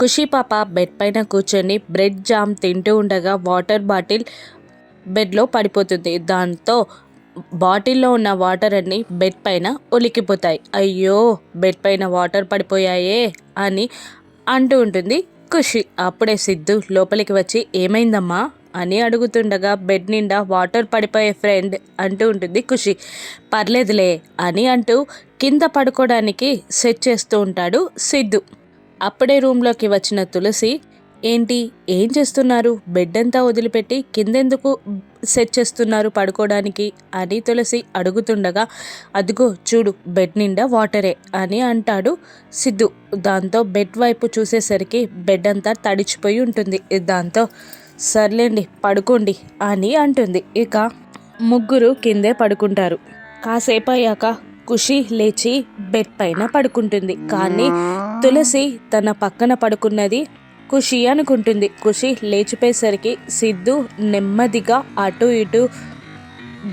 ఖుషి పాప బెడ్ పైన కూర్చొని బ్రెడ్ జామ్ తింటూ ఉండగా వాటర్ బాటిల్ బెడ్లో పడిపోతుంది. దాంతో బాటిల్లో ఉన్న వాటర్ అన్నీ బెడ్ పైన ఒలికిపోతాయి అయ్యో బెడ్ పైన వాటర్ పడిపోయాయే అని అంటూ ఉంటుంది ఖుషి. అప్పుడే సిద్ధు లోపలికి వచ్చి ఏమైందమ్మా? అని అడుగుతుండగా బెడ్ నిండా వాటర్ పడిపోయే ఫ్రెండ్ అంటూ ఉంటుంది ఖుషి. పర్లేదులే అని అంటూ కింద పడుకోవడానికి సెట్ చేస్తూ ఉంటాడు సిద్ధు. అప్పుడే రూంలోకి వచ్చిన తులసి ఏంటి ఏం చేస్తున్నారు? బెడ్ అంతా వదిలిపెట్టి కిందెందుకు సెట్ చేస్తున్నారు పడుకోవడానికి అని తులసి అడుగుతుండగా అదిగో చూడు బెడ్ నిండా వాటరే అని అంటాడు సిద్ధు. దాంతో బెడ్ వైపు చూసేసరికి బెడ్ అంతా తడిచిపోయి ఉంటుంది. దాంతో సర్లేండి పడుకోండి అని అంటుంది. ఇక ముగ్గురు కిందే పడుకుంటారు. కాసేపు అయ్యాక ఖుషి లేచి బెడ్ పైన పడుకుంటుంది. కానీ తులసి తన పక్కన పడుకున్నది ఖుషి అనుకుంటుంది. ఖుషి లేచిపోయేసరికి సిద్ధు నెమ్మదిగా అటు ఇటు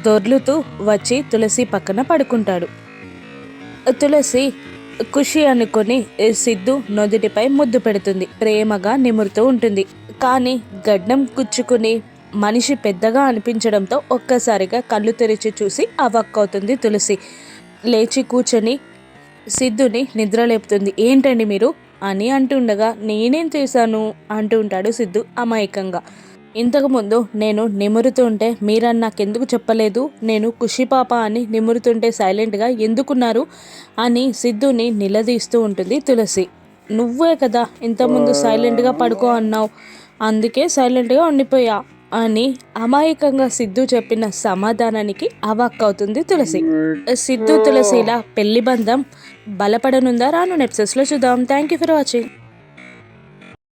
దొర్లుతూ వచ్చి తులసి పక్కన పడుకుంటాడు. తులసి ఖుషి అనుకొని సిద్ధు నొదుటిపై ముద్దు పెడుతుంది. ప్రేమగా నిమురుతూ ఉంటుంది. కానీ గడ్డం కుచ్చుకుని మనిషి పెద్దగా అనిపించడంతో ఒక్కసారిగా కళ్ళు తెరిచి చూసి అవక్కవుతుంది తులసి. లేచి కూర్చొని సిద్ధుని నిద్రలేపుతుంది ఏంటండి మీరు? అని అంటుండగా నేనేం చేశాను? అంటూ ఉంటాడు సిద్ధు అమాయకంగా. ఇంతకుముందు నేను నిమురుతుంటే మీరని నాకెందుకు చెప్పలేదు? నేను ఖుషిపాప అని నిమురుతుంటే సైలెంట్గా ఎందుకున్నారు? అని సిద్ధుని నిలదీస్తూ ఉంటుంది తులసి. నువ్వే కదా ఇంతకుముందు సైలెంట్గా పడుకో అన్నావు. అందుకే సైలెంట్గా ఉండిపోయా? అని అమాయకంగా సిద్ధు చెప్పిన సమాధానానికి అవాక్కవుతుంది తులసి. సిద్ధు తులసిల పెళ్ళి బంధం బలపడనుందా రాను నెప్సెస్లో చూద్దాం. Thank you for watching